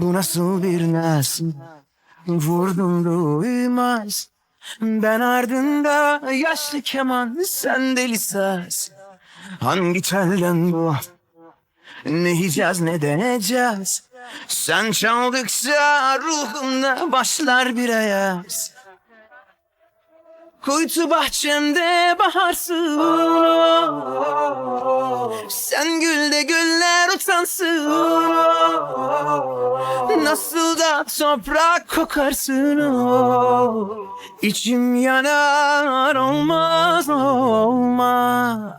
Bu nasıl bir naz? Vurdum duymaz. Ben ardında yaşlı keman Sen deli saz. Hangi telden bu? Ne yiyeceğiz ne deneyeceğiz Sen çaldıkça ruhumda başlar bir ayaz. Kuytu bahçemde baharsın Sen gülde güller utansın Nasıl da toprak kokarsın İçim yanar olmaz olmaz.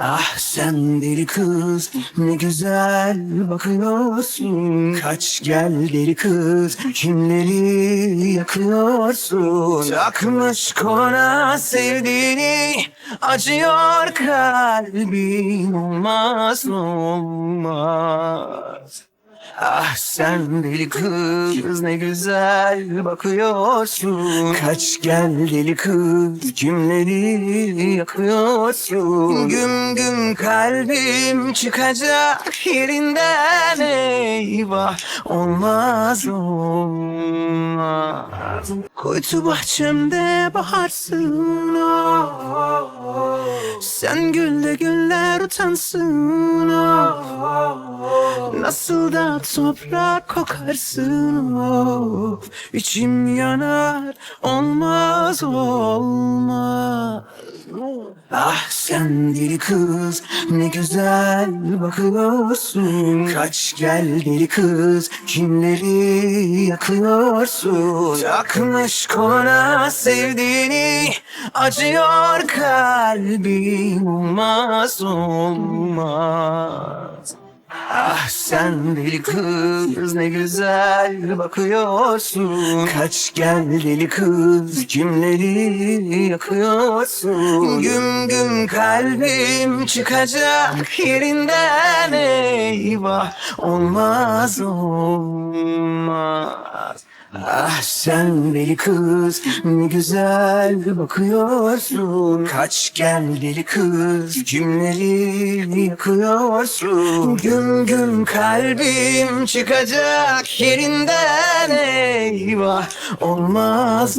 Ah sen deli kız ne güzel bakıyorsun. Kaç gel deli kız kimleri yakıyorsun? Takmış kona sevdiğini acıyor kalbim olmaz olmaz Ah sen deli kız ne güzel bakıyorsun. Kaç gel deli kız kimleri yakıyorsun. Güm güm kalbim çıkacak yerinden eyvah Olmaz olmaz Kuytu bahçemde baharsın oh. Sen gülle güller utansın oh. Nasıl da toprak kokarsın of İçim yanar olmaz olmaz Ah sen deli kız ne güzel bakıyorsun. Kaç gel deli kız kimleri yakıyorsun? Takmış kona sevdiğini acıyor kalbim. Olmaz olmaz Ah sen deli kız ne güzel bakıyorsun. Kaç gel deli kız kimleri yakıyorsun. Güm güm kalbim çıkacak yerinden eyvah Olmaz Ah sen deli kız ne güzel bakıyorsun. Kaç gel deli kız kimleri yakıyorsun Güm güm kalbim çıkacak yerinden eyvah Olmaz olmaz